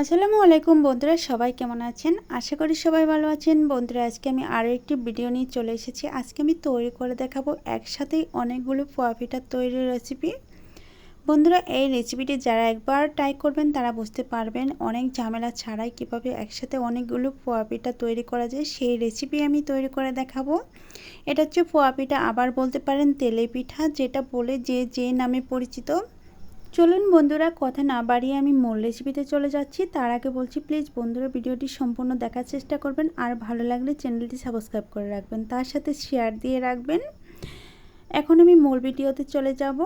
আসসালামু আলাইকুম বন্ধুরা, সবাই কেমন আছেন? আশা করি সবাই ভালো আছেন। বন্ধুরা, আজকে আমি আরও একটি ভিডিও নিয়ে চলে এসেছি। আজকে আমি তৈরি করে দেখাবো একসাথেই অনেকগুলো পোয়া পিঠার তৈরির রেসিপি বন্ধুরা, এই রেসিপিটি যারা একবার ট্রাই করবেন, তারা বুঝতে পারবেন অনেক ঝামেলা ছাড়াই কীভাবে একসাথে অনেকগুলো পোয়া পিঠা তৈরি করা যায়। সেই রেসিপি আমি তৈরি করে দেখাবো। এটা হচ্ছে পোয়া পিঠা আবার বলতে পারেন তেলে পিঠা, যেটা বলে যে যে নামে পরিচিত। চলুন বন্ধুরা, কথা না বাড়িয়ে আমি মূল রেসিপিতে চলে যাচ্ছি। তার আগে বলছি প্লিজ বন্ধুরা, ভিডিওটি সম্পূর্ণ দেখার চেষ্টা করবেন। আর ভালো লাগলে চ্যানেলটি সাবস্ক্রাইব করে রাখবেন। তার সাথে শেয়ার দিয়ে রাখবেন। এখন আমি মূল ভিডিওতে চলে যাব।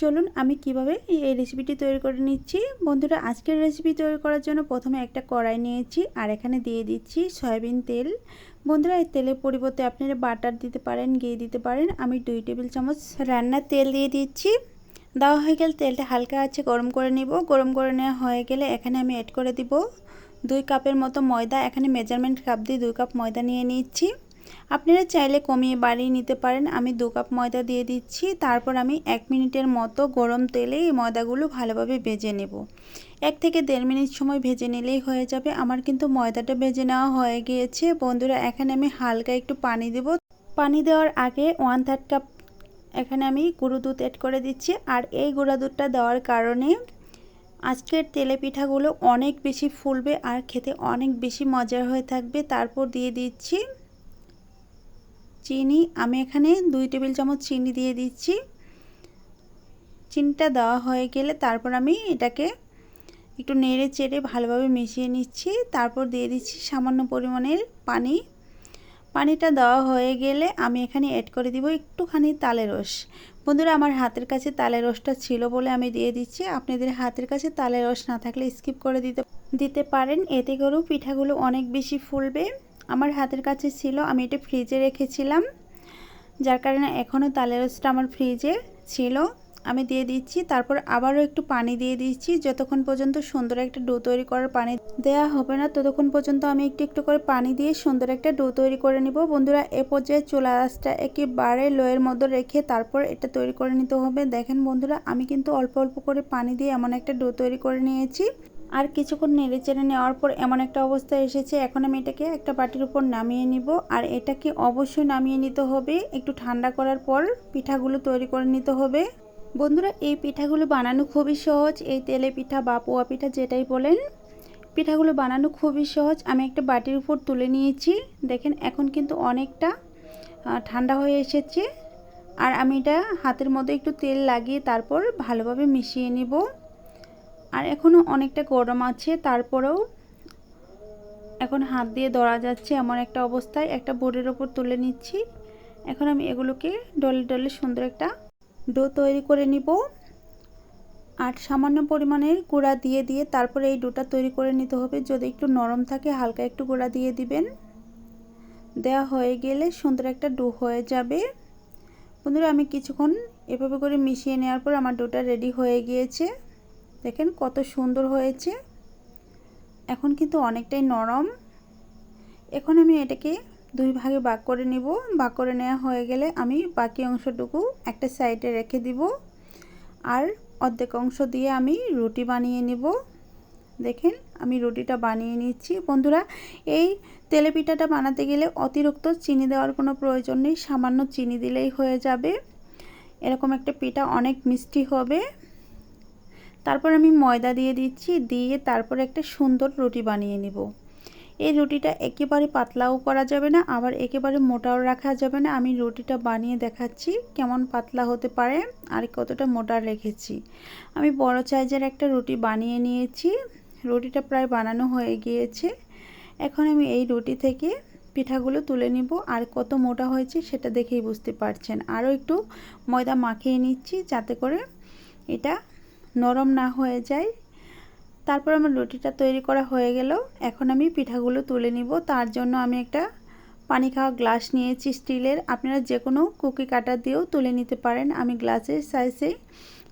চলুন, আমি কীভাবে এই রেসিপিটি তৈরি করে নিচ্ছি? বন্ধুরা, আজকের রেসিপি তৈরি করার জন্য প্রথমে একটা কড়াই নিয়েছি, আর এখানে দিয়ে দিচ্ছি সয়াবিন তেল। বন্ধুরা, এই তেলের পরিবর্তে আপনারা বাটার দিতে পারেন ঘি দিতে পারেন। আমি দুই টেবিল চামচ রান্নার তেল দিয়ে দিচ্ছি। দেওয়া হয়ে গেলে তেলটা হালকা আছে, গরম করে নিব। গরম করে নেওয়া হয়ে গেলে এখানে আমি অ্যাড করে দিব দুই কাপের মতো ময়দা। এখানে মেজারমেন্ট কাপ দিয়ে দুই কাপ ময়দা নিয়ে নিচ্ছি। আপনারা চাইলে কমিয়ে বাড়িয়ে নিতে পারেন। আমি দু কাপ ময়দা দিয়ে দিচ্ছি। তারপর আমি এক মিনিটের মতো গরম তেলে এই ময়দাগুলো ভালোভাবে ভেজে নেব। এক থেকে দেড় মিনিট সময় ভেজে নিলেই হয়ে যাবে। আমার কিন্তু ময়দাটা ভেজে নেওয়া হয়ে গিয়েছে। বন্ধুরা, এখানে আমি হালকা একটু পানি দেব। পানি দেওয়ার আগে ওয়ান থার্ড কাপ এখানে আমি গুঁড়ো দুধ অ্যাড করে দিচ্ছি। আর এই গুঁড়া দুধটা দেওয়ার কারণে আজকের তেলে পিঠাগুলো অনেক বেশি ফুলবে আর খেতে অনেক বেশি মজার হয়ে থাকবে। তারপর দিয়ে দিচ্ছি চিনি। আমি এখানে দুই টেবিল চামচ চিনি দিয়ে দিচ্ছি। চিনিটা দেওয়া হয়ে গেলে তারপর আমি এটাকে একটু নেড়ে চেড়ে ভালোভাবে মিশিয়ে নিচ্ছি। তারপর দিয়ে দিচ্ছি সামান্য পরিমাণের পানি। পানিটা দেওয়া হয়ে গেলে আমি এখানে অ্যাড করে দিব একটুখানি তালের রস। বন্ধুরা, আমার হাতের কাছে তালের রসটা ছিল বলে আমি দিয়ে দিচ্ছি। আপনাদের হাতের কাছে তালের রস না থাকলে স্কিপ করে দিতে দিতে পারেন। এতে করেও পিঠাগুলো অনেক বেশি ফুলবে। আমার হাতের কাছে ছিল, আমি এটা ফ্রিজে রেখেছিলাম, যার কারণে এখনও তালের রসটা আমার ফ্রিজে ছিল। আমি দিয়ে দিচ্ছি, তারপর আবারও একটু পানি দিয়ে দিচ্ছি, যতক্ষণ পর্যন্ত সুন্দর একটা ডো তৈরি করার পানি দেওয়া হবে না, ততক্ষণ পর্যন্ত আমি একটু একটু করে পানি দিয়ে সুন্দর একটা ডো তৈরি করে নিব। বন্ধুরা, এ পর্যায়ে চুলা আঁচটা একেবারে লোয়ের মধ্যে রেখে তারপর এটা তৈরি করে নিতে হবে। দেখেন বন্ধুরা, আমি কিন্তু অল্প অল্প করে পানি দিয়ে এমন একটা ডো তৈরি করে নিয়েছি। আর কিছুক্ষণ নেড়ে চেড়ে নেওয়ার পর এমন একটা অবস্থা এসেছে। এখন আমি এটাকে একটা বাটির উপর নামিয়ে নিব। আর এটাকে অবশ্যই নামিয়ে নিতে হবে। একটু ঠান্ডা করার পর পিঠাগুলো তৈরি করে নিতে হবে। বন্ধুরা, এই পিঠাগুলো বানানো খুবই সহজ। এই তেলে পিঠা বা পোয়া পিঠা যেটাই বলেন, পিঠাগুলো বানানো খুবই সহজ। আমি একটা বাটির উপর তুলে নিয়েছি। দেখেন, এখন কিন্তু অনেকটা ঠান্ডা হয়ে এসেছে। আর আমি এটা হাতের মধ্যে একটু তেল লাগিয়ে তারপর ভালোভাবে মিশিয়ে নিব। আর এখনও অনেকটা গরম আছে, তারপরেও এখন হাত দিয়ে ধরা যাচ্ছে এমন একটা অবস্থায়। একটা বোর্ডের ওপর তুলে নিচ্ছি। এখন আমি এগুলোকে ডলে ডলে সুন্দর একটা ডো তৈরি করে নিব। আর সামান্য পরিমাণের গুঁড়া দিয়ে দিয়ে তারপরে এই ডোটা তৈরি করে নিতে হবে। যদি একটু নরম থাকে, হালকা একটু গুঁড়া দিয়ে দিবেন। দেওয়া হয়ে গেলে সুন্দর একটা ডো হয়ে যাবে। বন্ধুরা, আমি কিছুক্ষণ এভাবে করে মিশিয়ে নেওয়ার পর আমার ডোটা রেডি হয়ে গিয়েছে। দেখেন কত সুন্দর হয়েছে। এখন কিন্তু অনেকটাই নরম। এখন আমি এটাকে দুই ভাগে ভাগ করে নিব। ভাগ করে নেওয়া হয়ে গেলে আমি বাকি অংশটুকু একটা সাইডে রেখে দিব। আর অর্ধেক অংশ দিয়ে আমি রুটি বানিয়ে নিব। দেখেন, আমি রুটিটা বানিয়ে নিচ্ছি। বন্ধুরা, এই তেলে পিঠাটা বানাতে গেলে অতিরিক্ত চিনি দেওয়ার কোনো প্রয়োজন নেই। সামান্য চিনি দিলেই হয়ে যাবে। এরকম একটা পিঠা অনেক মিষ্টি হবে। তারপর আমি ময়দা দিয়ে দিচ্ছি। দিয়ে তারপর একটা সুন্দর রুটি বানিয়ে নিব। এই রুটিটা একেবারে পাতলাও করা যাবে না, আবার একেবারে মোটাও রাখা যাবে না। আমি রুটিটা বানিয়ে দেখাচ্ছি কেমন পাতলা হতে পারে আর কতটা মোটা রেখেছি। আমি বড় সাইজের একটা রুটি বানিয়ে নিয়েছি। রুটিটা প্রায় বানানো হয়ে গিয়েছে। এখন আমি এই রুটি থেকে পিঠাগুলো তুলে নিব। আর কত মোটা হয়েছে সেটা দেখেই বুঝতে পারছেন। আরও একটু ময়দা মাখিয়ে নিচ্ছি যাতে করে এটা নরম না হয়ে যায়। তারপর আমার রুটিটা তৈরি করা হয়ে গেল। এখন আমি পিঠাগুলো তুলে নিব। তার জন্য আমি একটা পানি খাওয়া গ্লাস নিয়েছি স্টিলের। আপনারা যে কোনো কুকি কাটার দিয়েও তুলে নিতে পারেন। আমি গ্লাসের সাইজে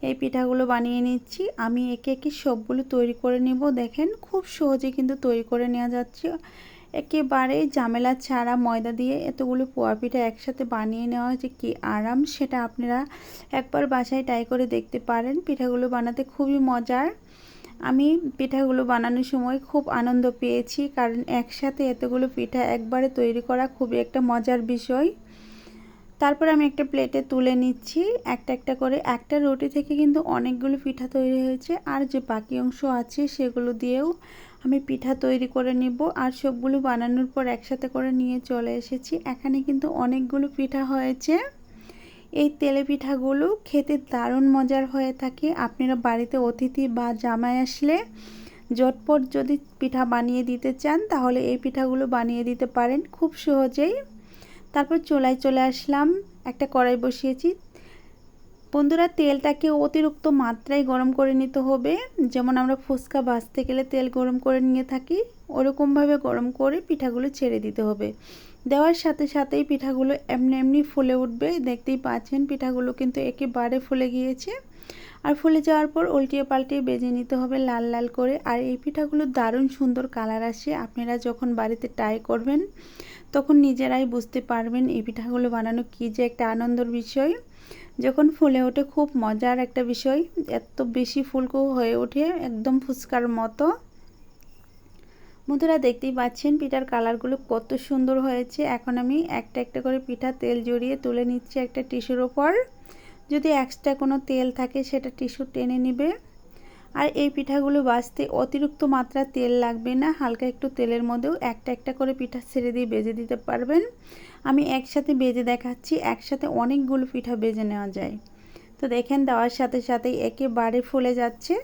এই পিঠাগুলো বানিয়ে নিচ্ছি। আমি একে একে সবগুলো তৈরি করে নিব। দেখেন, খুব সহজে কিন্তু তৈরি করে নেওয়া যাচ্ছে। একেবারে ঝামেলা ছাড়া ময়দা দিয়ে এতগুলো পোয়া পিঠা একসাথে বানিয়ে নেওয়া যে কি আরাম সেটা আপনারা একবার বাসায় ট্রাই করে দেখতে পারেন। পিঠাগুলো বানাতে খুবই মজার। আমি পিঠাগুলো বানানোর সময় খুব আনন্দ পেয়েছি, কারণ একসাথে এতগুলো পিঠা একবারে তৈরি করা খুবই একটা মজার বিষয়। তারপর আমি একটা প্লেটে তুলে নিচ্ছি, একটা একটা করে। একটা রুটি থেকে কিন্তু অনেকগুলো পিঠা তৈরি হয়েছে, আর যে বাকি অংশ আছে সেগুলো দিয়েও আমি পিঠা তৈরি করে নিব। আর সবগুলো বানানোর পর একসাথে করে নিয়ে চলে এসেছি। এখানে কিন্তু অনেকগুলো পিঠা হয়েছে। এই তেলে পিঠাগুলো খেতে দারুণ মজার হয়ে থাকে। আপনারা বাড়িতে অতিথি বা জামাই আসলে জটপট যদি পিঠা বানিয়ে দিতে চান, তাহলে এই পিঠাগুলো বানিয়ে দিতে পারেন খুব সহজেই। তারপর চোলায় চলে আসলাম, একটা কড়াই বসিয়েছি। বন্ধুরা, তেলটাকে অতিরিক্ত মাত্রায় গরম করে নিতে হবে। যেমন আমরা ফুচকা ভাজতে গেলে তেল গরম করে নিয়ে থাকি, ওরকমভাবে গরম করে পিঠাগুলো ছেড়ে দিতে হবে। দেওয়ার সাথে সাথেই পিঠাগুলো এমনি এমনি ফুলে উঠবে। দেখতেই পাচ্ছেন, পিঠাগুলো কিন্তু একেবারে ফুলে গিয়েছে। আর ফুলে যাওয়ার পর উল্টিয়ে পাল্টিয়ে বেজে নিতে হবে লাল লাল করে। আর এই পিঠাগুলো দারুণ সুন্দর কালার আসে। আপনারা যখন বাড়িতে ট্রাই করবেন, তখন নিজেরাই বুঝতে পারবেন এই পিঠাগুলো বানানো কী যে একটা আনন্দের বিষয়। যখন ফুলে ওঠে খুব মজার একটা বিষয়। এত বেশি ফুলকো হয়ে ওঠে, একদম ফুচকার মতো। বন্ধুরা দেখতেই পাচ্ছেন পিঠার কালারগুলো কত সুন্দর হয়েছে। এখন আমি একটা একটা করে পিঠা তেল জড়িয়ে তুলে নিচ্ছি একটা টিস্যুর ওপর। যদি এক্সট্রা কোনো তেল থাকে সেটা টিস্যু টেনে নেবে। আর এই পিঠাগুলো বাছতে অতিরিক্ত মাত্রা তেল লাগবে না, হালকা একটু তেলের মধ্যেও একটা একটা করে পিঠা ছেড়ে দিয়ে বেজে দিতে পারবেন। আমি একসাথে বেজে দেখাচ্ছি, একসাথে অনেকগুলো পিঠা বেজে নেওয়া যায়। তো দেখেন দেওয়ার সাথে সাথে একেবারে ফুলে যাচ্ছে।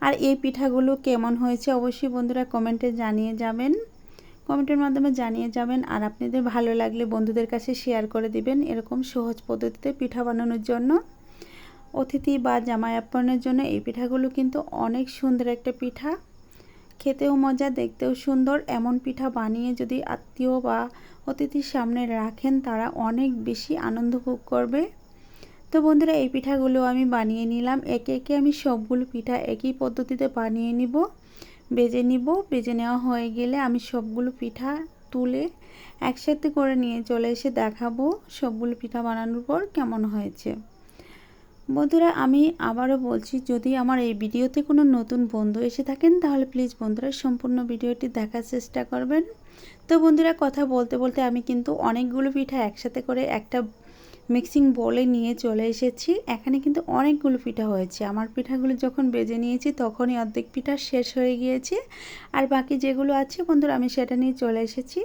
আর এই পিঠাগুলো কেমন হয়েছে অবশ্যই বন্ধুরা কমেন্টে জানিয়ে যাবেন। কমেন্টের মাধ্যমে জানিয়ে যাবেন আর আপনাদের ভালো লাগলে বন্ধুদের কাছে শেয়ার করে দিবেন এরকম সহজ পদ্ধতিতে পিঠা বানানোর জন্য। অতিথি বা জামাই আপ্যায়নের জন্য এই পিঠাগুলো কিন্তু অনেক সুন্দর একটা পিঠা। খেতেও মজা, দেখতেও সুন্দর। এমন পিঠা বানিয়ে যদি আত্মীয় বা অতিথির সামনে রাখেন তারা অনেক বেশি আনন্দ ভোগ করবে। তো বন্ধুরা, এই পিঠাগুলো আমি বানিয়ে নিলাম। একে একে আমি সবগুলো পিঠা একই পদ্ধতিতে বানিয়ে নিব, বেজে নিব। বেজে নেওয়া হয়ে গেলে আমি সবগুলো পিঠা তুলে একসাথে করে নিয়ে চলে এসে দেখাবো সবগুলো পিঠা বানানোর পর কেমন হয়েছে। বন্ধুরা, আমি আবারও বলছি, যদি আমার এই ভিডিওতে কোনো নতুন বন্ধু এসে থাকেন, তাহলে প্লিজ বন্ধুরা সম্পূর্ণ ভিডিওটি দেখার চেষ্টা করবেন। তো বন্ধুরা, কথা বলতে বলতে আমি কিন্তু অনেকগুলো পিঠা একসাথে করে একটা মিক্সিং বলে নিয়ে চলে এসেছি। এখানে কিন্তু অনেকগুলো পিঠা হয়েছে। আমার পিঠাগুলো যখন বেজে নিয়েছি তখনই অর্ধেক পিঠা শেষ হয়ে গিয়েছে। আর বাকি যেগুলো আছে বন্ধুরা, আমি সেটা নিয়ে চলে এসেছি।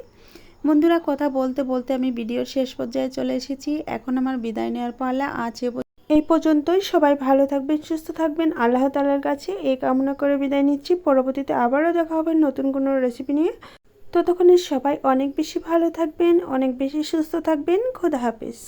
বন্ধুরা, কথা বলতে বলতে আমি ভিডিওর শেষ পর্যায়ে চলে এসেছি। এখন আমার বিদায় নেওয়ার পালা আছে এই পর্যন্তই। সবাই ভালো থাকবেন, সুস্থ থাকবেন। আল্লাহ তালার কাছে এই কামনা করে বিদায় নিচ্ছি। পরবর্তীতে আবারও দেখা হবে নতুন কোনো রেসিপি নিয়ে। ততক্ষণে সবাই অনেক বেশি ভালো থাকবেন, অনেক বেশি সুস্থ থাকবেন। খোদা হাফিজ।